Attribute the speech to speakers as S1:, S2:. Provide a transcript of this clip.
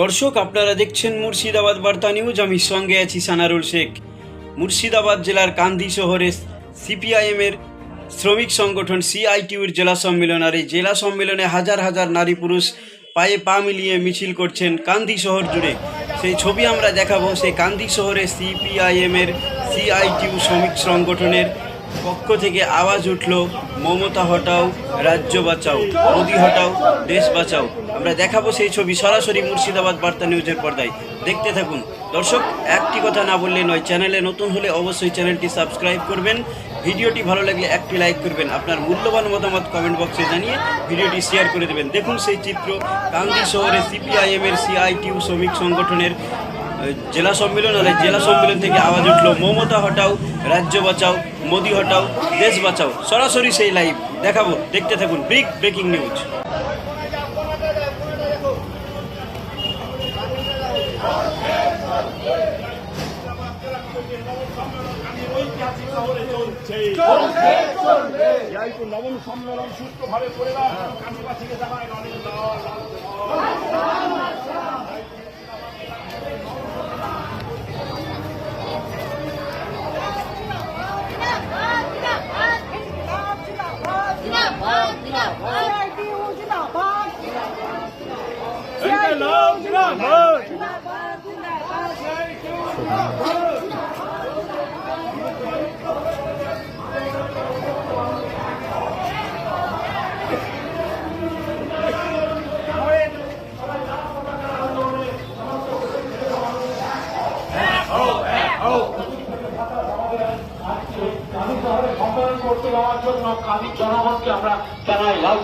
S1: দর্শক, আপনারা দেখছেন মুর্শিদাবাদ বার্তা নিউজ। আমি সঙ্গে আছি সানারুল শেখ। মুর্শিদাবাদ জেলার কান্দি শহরে সিপিআইএমের শ্রমিক সংগঠন সিআইটিউর জেলা সম্মেলন আর এই জেলা সম্মেলনে হাজার হাজার নারী পুরুষ পায়ে পা মিলিয়ে মিছিল করছেন কান্দি শহর জুড়ে। সেই ছবি আমরা দেখাবো। সেই কান্দি শহরে সিপিআইএমের সিআইটিউ শ্রমিক সংগঠনের পক্ষ থেকে আওয়াজ উঠল, মমতা হটাও, রাজ্য বাঁচাও, মোদি হটাও, দেশ বাঁচাও। আমরা দেখাবো সেই ছবি সরাসরি মুর্শিদাবাদ বার্তা নিউজের পর্দায়। দেখতে থাকুন। দর্শক, একটি কথা না বললে নয়, চ্যানেলে নতুন হলে অবশ্যই চ্যানেলটি সাবস্ক্রাইব করবেন। ভিডিওটি ভালো লাগলে একটি লাইক করবেন। আপনার মূল্যবান মতামত কমেন্ট বক্সে জানিয়ে ভিডিওটি শেয়ার করে দেবেন। দেখুন সেই চিত্র কান্দি শহরে সিপিআইএমের, সিআইটিউ শ্রমিক সংগঠনের জেলা সম্মেলন আর জেলা সম্মেলন থেকে আওয়াজ উঠল মমতা হটাও রাজ্য বাঁচাও মোদি হটাও দেশ বাঁচাও সরাসরি সেই লাইভ দেখাবো দেখতে থাকুন বিগ ব্রেকিং নিউজ নবম সম্মেলন সুস্থভাবে করে দাও কাশীবাসীকে জানায় অনেক
S2: Zindabad, Zindabad. IITU Zindabad. Zindabad, Zindabad. Zindabad, Zindabad. IITU Zindabad. Oh, oh. করতে পাওয়ার জন্য কামিক জনগণকে আমরা জানাই লাল